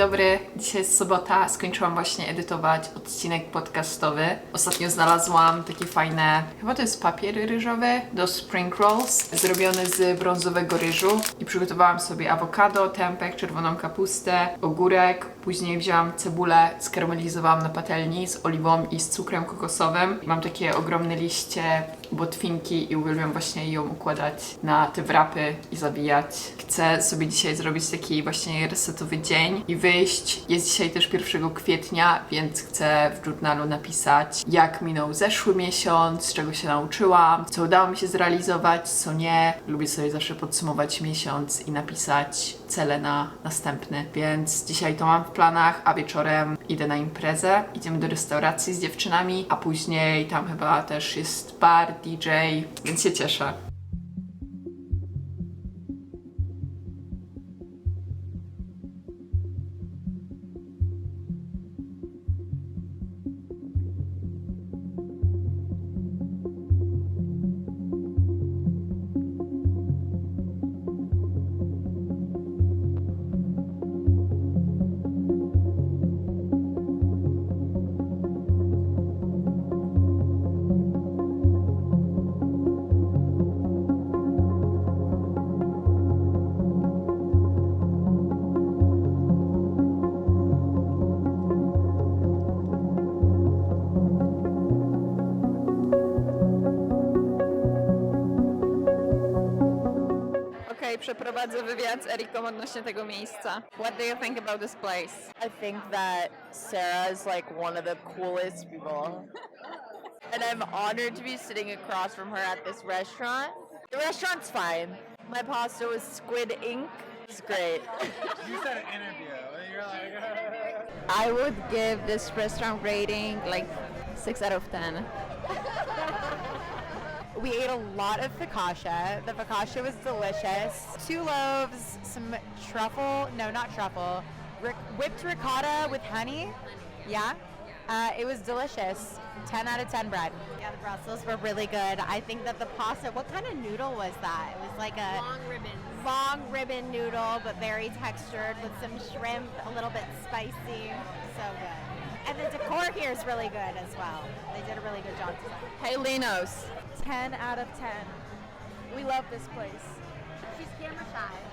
dobry, dzisiaj jest sobota, skończyłam właśnie edytować odcinek podcastowy. Ostatnio znalazłam takie fajne, chyba to jest papier ryżowy do spring rolls, zrobiony z brązowego ryżu i przygotowałam sobie awokado, tempek, czerwoną kapustę, ogórek, później wzięłam cebulę, skaramelizowałam na patelni z oliwą i z cukrem kokosowym. Mam takie ogromne liście botwinki i uwielbiam właśnie ją układać na te wrapy i zabijać. Chcę sobie dzisiaj zrobić taki właśnie resetowy dzień i wyjść. Jest dzisiaj też 1 kwietnia, więc chcę w journalu napisać, jak minął zeszły miesiąc, czego się nauczyłam, co udało mi się zrealizować, co nie. Lubię sobie zawsze podsumować miesiąc i napisać cele na następny. Więc dzisiaj to mam w planach, a wieczorem idę na imprezę. Idziemy do restauracji z dziewczynami, a później tam chyba też jest bar, DJ, więc się cieszę. Przeprowadzę wywiad z Eriką odnośnie tego miejsca. What do you think about this place? I think that Sarah is like one of the coolest people. and I'm honored to be sitting across from her at this restaurant. The restaurant's fine. My pasta was squid ink. It's great. You said an interview. and You're like, I would give this restaurant rating like 6 out of 10. We ate a lot of focaccia. The focaccia was delicious. Two loaves, some truffle, no, not truffle, ric- whipped ricotta with honey. Yeah. Uh, it was delicious. 10 out of 10 bread. Yeah, the Brussels were really good. I think that the pasta, what kind of noodle was that? It was like a long ribbon. Long ribbon noodle, but very textured with some shrimp, a little bit spicy. So good. And the decor here is really good as well. They did a really good job designing. Hey Linos! 10 out of 10. We love this place. She's camera shy.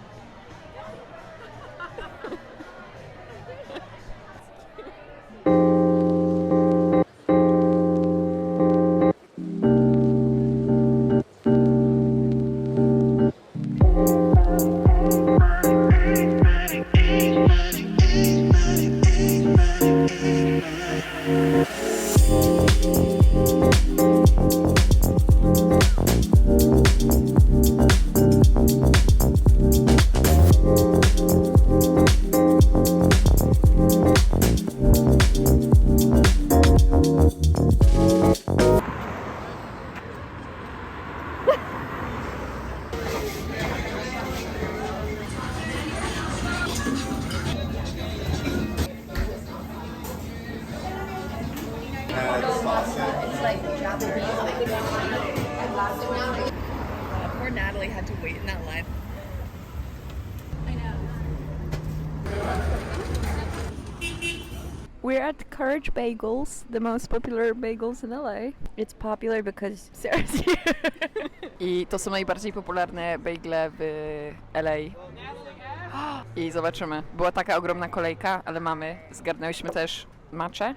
Poor Natalie had to wait in that line. We're at Courage Bagels, the most popular bagels in LA. It's popular because Sarah's here. I to są najbardziej popularne bagle w LA. I zobaczymy. Była taka ogromna kolejka, ale mamy. Zgarnęłyśmy też macze.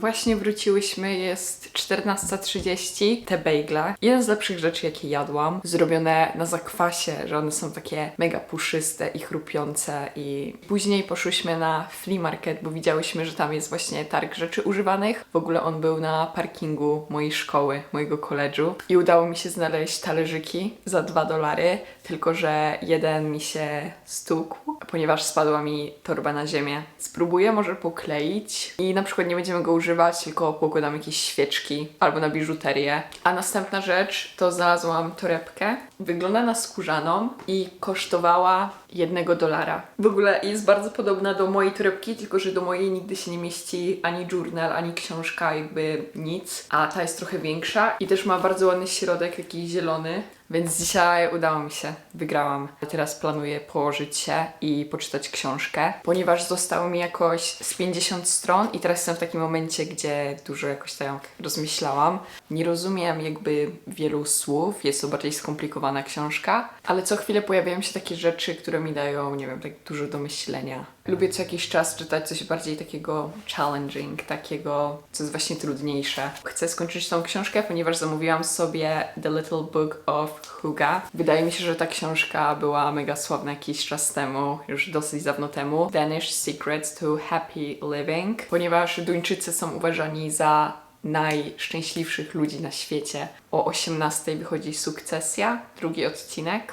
Właśnie wróciłyśmy, jest 14.30, te bejgle. Jeden z lepszych rzeczy, jakie jadłam, zrobione na zakwasie, że one są takie mega puszyste i chrupiące i później poszłyśmy na flea market, bo widziałyśmy, że tam jest właśnie targ rzeczy używanych. W ogóle on był na parkingu mojej szkoły, mojego koledżu i udało mi się znaleźć talerzyki za 2 dolary, tylko że jeden mi się stukł, ponieważ spadła mi torba na ziemię. Spróbuję może pokleić i na przykład nie będziemy go używać, tylko pokładam jakieś świeczki albo na biżuterię. A następna rzecz to znalazłam torebkę. Wygląda na skórzaną i kosztowała jednego dolara. W ogóle jest bardzo podobna do mojej torebki, tylko że do mojej nigdy się nie mieści ani journal, ani książka, jakby nic. A ta jest trochę większa i też ma bardzo ładny środek, jakiś zielony. Więc dzisiaj udało mi się, wygrałam. Teraz planuję położyć się i poczytać książkę, ponieważ zostało mi jakoś z 50 stron i teraz jestem w takim momencie, gdzie dużo jakoś tak rozmyślałam. Nie rozumiem jakby wielu słów, jest to bardziej skomplikowana książka, ale co chwilę pojawiają się takie rzeczy, które mi dają, nie wiem, tak dużo do myślenia. Lubię co jakiś czas czytać coś bardziej takiego challenging, takiego, co jest właśnie trudniejsze. Chcę skończyć tą książkę, ponieważ zamówiłam sobie The Little Book of Huga. Wydaje mi się, że ta książka była mega sławna jakiś czas temu, już dosyć dawno temu. Danish Secrets to Happy Living, ponieważ Duńczycy są uważani za najszczęśliwszych ludzi na świecie. O 18 wychodzi Sukcesja, drugi odcinek.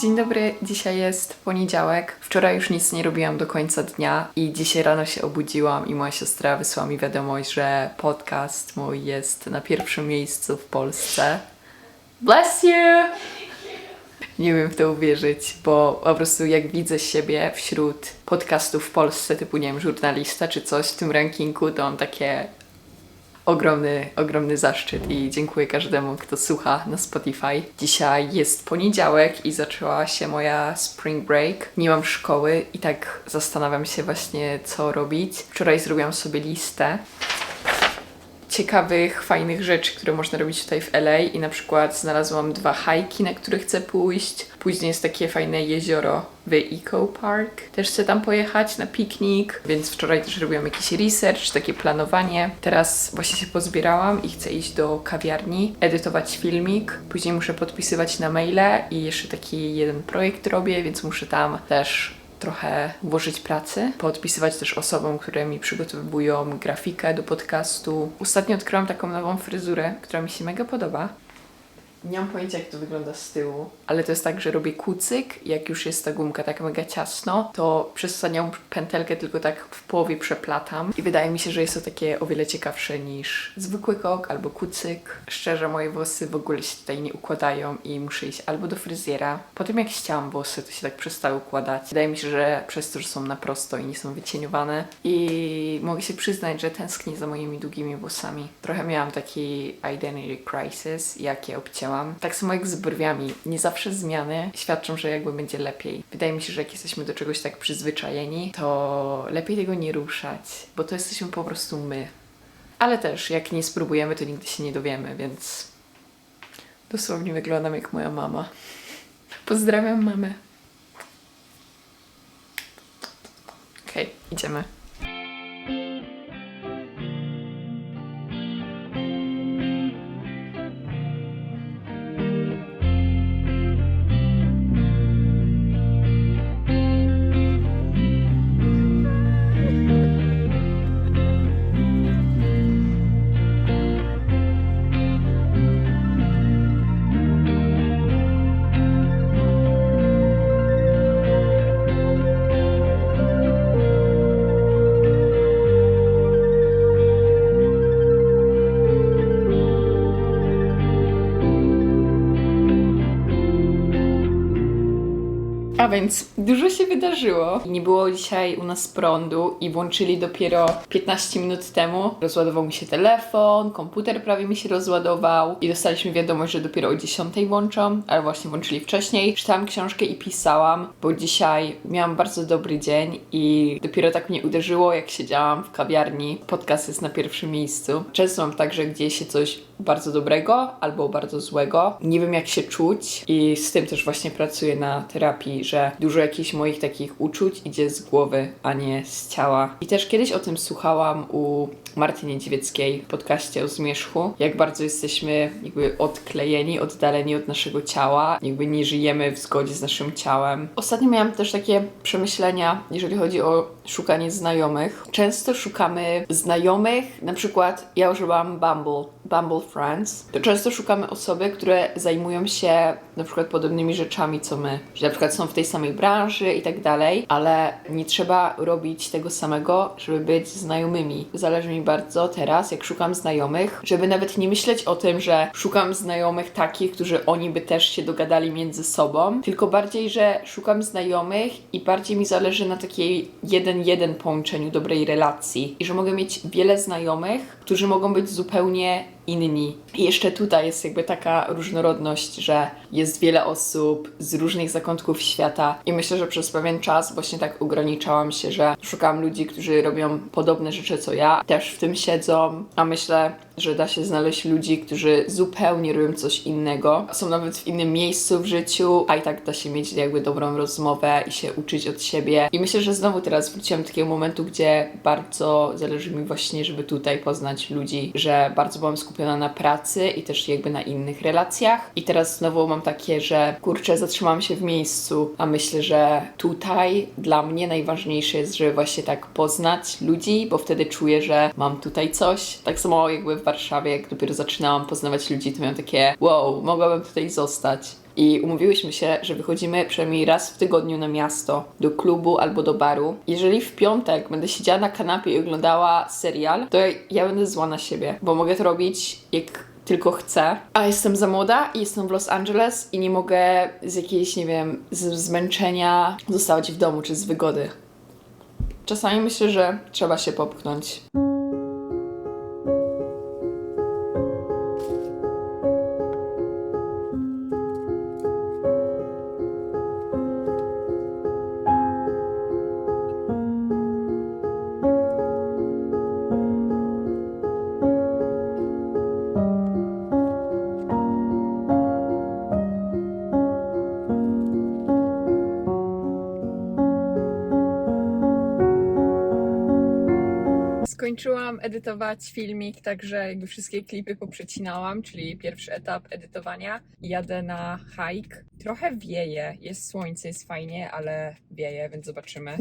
Dzień dobry, dzisiaj jest poniedziałek. Wczoraj już nic nie robiłam do końca dnia i dzisiaj rano się obudziłam i moja siostra wysłała mi wiadomość, że podcast mój jest na pierwszym miejscu w Polsce. Bless you! Nie wiem w to uwierzyć, bo po prostu jak widzę siebie wśród podcastów w Polsce, typu nie wiem, żurnalista czy coś w tym rankingu, to mam takie ogromny, ogromny zaszczyt i dziękuję każdemu, kto słucha na Spotify. Dzisiaj jest poniedziałek i zaczęła się moja spring break. Nie mam szkoły i tak zastanawiam się właśnie, co robić. Wczoraj zrobiłam sobie listę ciekawych, fajnych rzeczy, które można robić tutaj w LA i na przykład znalazłam dwa hajki, na które chcę pójść. Później jest takie fajne jezioro w Eco Park. Też chcę tam pojechać na piknik, więc wczoraj też robiłam jakiś research, takie planowanie. Teraz właśnie się pozbierałam i chcę iść do kawiarni, edytować filmik. Później muszę podpisywać na maile i jeszcze taki jeden projekt robię, więc muszę tam też trochę włożyć pracy, podpisywać też osobom, które mi przygotowują grafikę do podcastu. Ostatnio odkryłam taką nową fryzurę, która mi się mega podoba. Nie mam pojęcia, jak to wygląda z tyłu, ale to jest tak, że robię kucyk, jak już jest ta gumka tak mega ciasno, to przez ostatnią pętelkę tylko tak w połowie przeplatam i wydaje mi się, że jest to takie o wiele ciekawsze niż zwykły kok albo kucyk. Szczerze, moje włosy w ogóle się tutaj nie układają i muszę iść albo do fryzjera. Po tym jak ścięłam włosy, to się tak przestały układać. Wydaje mi się, że przez to, że są na prosto i nie są wycieniowane i mogę się przyznać, że tęsknię za moimi długimi włosami. Trochę miałam taki identity crisis, jak je Tak samo jak z brwiami. Nie zawsze zmiany świadczą, że jakby będzie lepiej. Wydaje mi się, że jak jesteśmy do czegoś tak przyzwyczajeni, to lepiej tego nie ruszać, bo to jesteśmy po prostu my. Ale też, jak nie spróbujemy, to nigdy się nie dowiemy, więc dosłownie wyglądam jak moja mama. Pozdrawiam mamę. Okej, idziemy. Więc dużo się wydarzyło. Nie było dzisiaj u nas prądu i włączyli dopiero 15 minut temu. Rozładował mi się telefon, komputer prawie mi się rozładował i dostaliśmy wiadomość, że dopiero o 10 włączą, ale właśnie włączyli wcześniej. Czytałam książkę i pisałam, bo dzisiaj miałam bardzo dobry dzień i dopiero tak mnie uderzyło, jak siedziałam w kawiarni. Podcast jest na pierwszym miejscu. Często mam tak, że gdzieś się coś bardzo dobrego albo bardzo złego. Nie wiem jak się czuć i z tym też właśnie pracuję na terapii, że dużo jakichś moich takich uczuć idzie z głowy, a nie z ciała. I też kiedyś o tym słuchałam u Marty Niedźwieckiej w podcaście o zmierzchu, jak bardzo jesteśmy jakby odklejeni, oddaleni od naszego ciała, jakby nie żyjemy w zgodzie z naszym ciałem. Ostatnio miałam też takie przemyślenia, jeżeli chodzi o szukanie znajomych. Często szukamy znajomych, na przykład ja używam Bumble, Bumble Friends, to często szukamy osoby, które zajmują się na przykład podobnymi rzeczami co my, że na przykład są w tej samej branży i tak dalej, ale nie trzeba robić tego samego, żeby być znajomymi. Zależy mi bardzo teraz, jak szukam znajomych, żeby nawet nie myśleć o tym, że szukam znajomych takich, którzy oni by też się dogadali między sobą, tylko bardziej, że szukam znajomych i bardziej mi zależy na takiej jeden-jeden połączeniu dobrej relacji i że mogę mieć wiele znajomych, którzy mogą być zupełnie inni. I jeszcze tutaj jest jakby taka różnorodność, że jest wiele osób z różnych zakątków świata i myślę, że przez pewien czas właśnie tak ograniczałam się, że szukam ludzi, którzy robią podobne rzeczy co ja, też w tym siedzą, a myślę, że da się znaleźć ludzi, którzy zupełnie robią coś innego, są nawet w innym miejscu w życiu, a i tak da się mieć jakby dobrą rozmowę i się uczyć od siebie. I myślę, że znowu teraz wróciłam do takiego momentu, gdzie bardzo zależy mi właśnie, żeby tutaj poznać ludzi, że bardzo byłam skupiona na pracy i też jakby na innych relacjach. I teraz znowu mam takie, że kurczę, zatrzymałam się w miejscu, a myślę, że tutaj dla mnie najważniejsze jest, żeby właśnie tak poznać ludzi, bo wtedy czuję, że mam tutaj coś. Tak samo jakby Warszawie, jak dopiero zaczynałam poznawać ludzi, to miałam takie wow, mogłabym tutaj zostać. I umówiłyśmy się, że wychodzimy przynajmniej raz w tygodniu na miasto, do klubu albo do baru. Jeżeli w piątek będę siedziała na kanapie i oglądała serial, to ja będę zła na siebie, bo mogę to robić jak tylko chcę. A jestem za młoda i jestem w Los Angeles i nie mogę z jakiejś, nie wiem, zmęczenia zostawać w domu czy z wygody. Czasami myślę, że trzeba się popchnąć. Skończyłam edytować filmik, także jakby wszystkie klipy poprzecinałam, czyli pierwszy etap edytowania. Jadę na hike. Trochę wieje, jest słońce, jest fajnie, ale wieje, więc zobaczymy.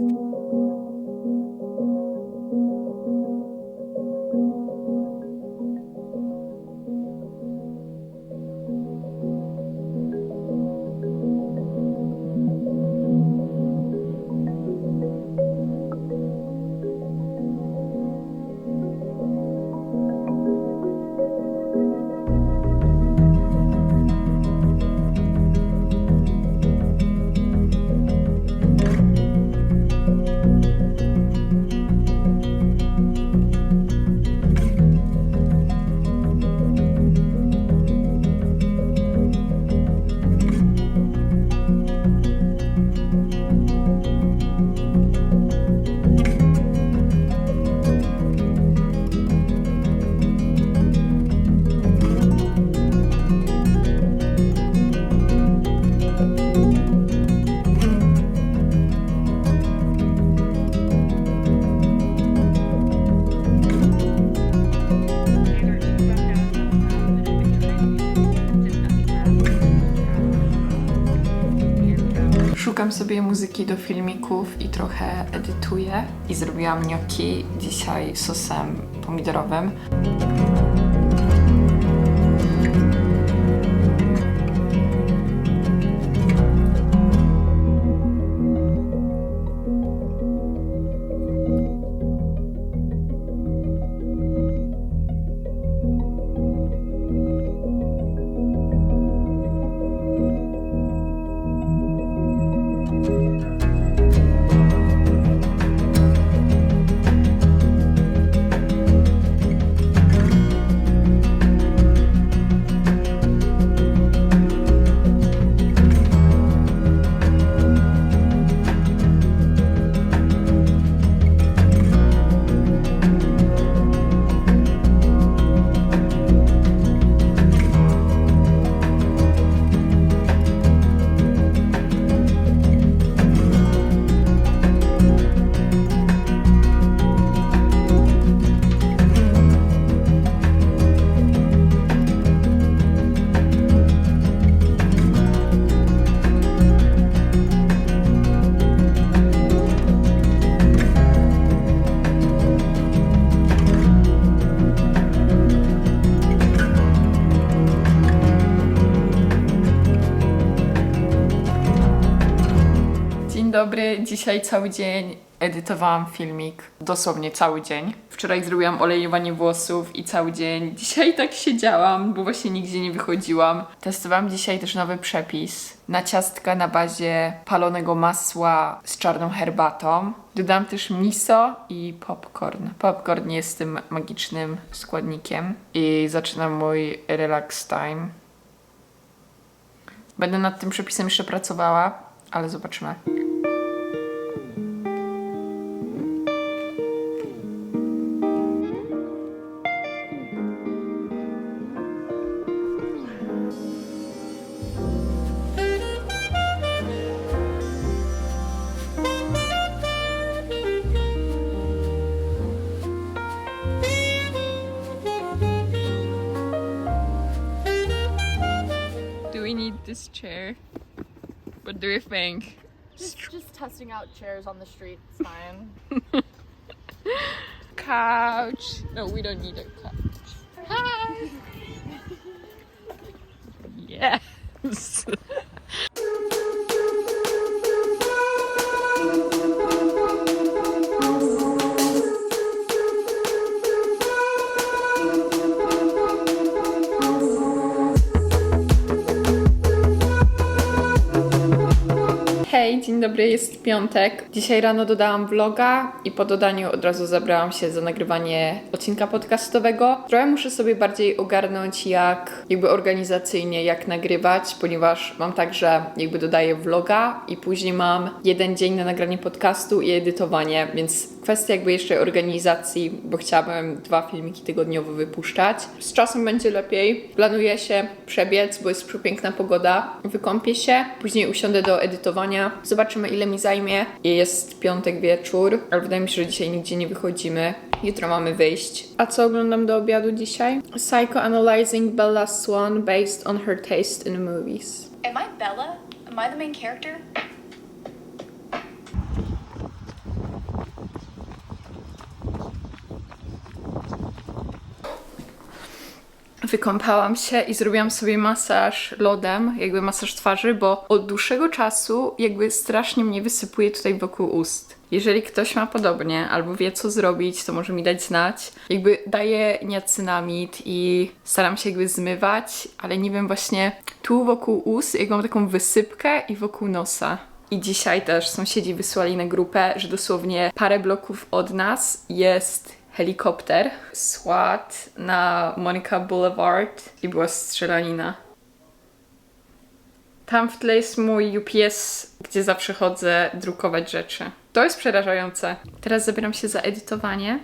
Muzyki do filmików i trochę edytuję. I zrobiłam gnocchi dzisiaj sosem pomidorowym. Dobry. Dzisiaj cały dzień edytowałam filmik. Dosłownie cały dzień. Wczoraj zrobiłam olejowanie włosów i cały dzień. Dzisiaj tak siedziałam, bo właśnie nigdzie nie wychodziłam. Testowałam dzisiaj też nowy przepis na ciastka na bazie palonego masła z czarną herbatą. Dodam też miso i popcorn. Popcorn jest tym magicznym składnikiem. I zaczynam mój relax time. Będę nad tym przepisem jeszcze pracowała, ale zobaczymy. This chair? What do you think? Just, just testing out chairs on the street. It's fine. Couch. No, we don't need a couch. Hi. yes. dzień dobry, jest piątek. Dzisiaj rano dodałam vloga i po dodaniu od razu zabrałam się za nagrywanie odcinka podcastowego. Trochę muszę sobie bardziej ogarnąć jak jakby organizacyjnie jak nagrywać, ponieważ mam tak, że jakby dodaję vloga i później mam jeden dzień na nagranie podcastu i edytowanie, więc kwestia jakby jeszcze organizacji, bo chciałabym dwa filmiki tygodniowo wypuszczać. Z czasem będzie lepiej. Planuję się przebiec, bo jest przepiękna pogoda. Wykąpię się, później usiądę do edytowania. Zobaczymy ile mi zajmie. Jest piątek wieczór, ale wydaje mi się, że dzisiaj nigdzie nie wychodzimy. Jutro mamy wyjść. A co oglądam do obiadu dzisiaj? Psychoanalyzing Bella Swan based on her taste in movies. Am I Bella? Am I the main character? Wykąpałam się i zrobiłam sobie masaż lodem, jakby masaż twarzy, bo od dłuższego czasu jakby strasznie mnie wysypuje tutaj wokół ust. Jeżeli ktoś ma podobnie albo wie co zrobić, to może mi dać znać. Jakby daję niacynamid i staram się jakby zmywać, ale nie wiem właśnie tu wokół ust, jak mam taką wysypkę i wokół nosa. I dzisiaj też sąsiedzi wysłali na grupę, że dosłownie parę bloków od nas jest helikopter. SWAT na Monica Boulevard i była strzelanina. Tam w tle jest mój UPS, gdzie zawsze chodzę drukować rzeczy. To jest przerażające. Teraz zabieram się za edytowanie.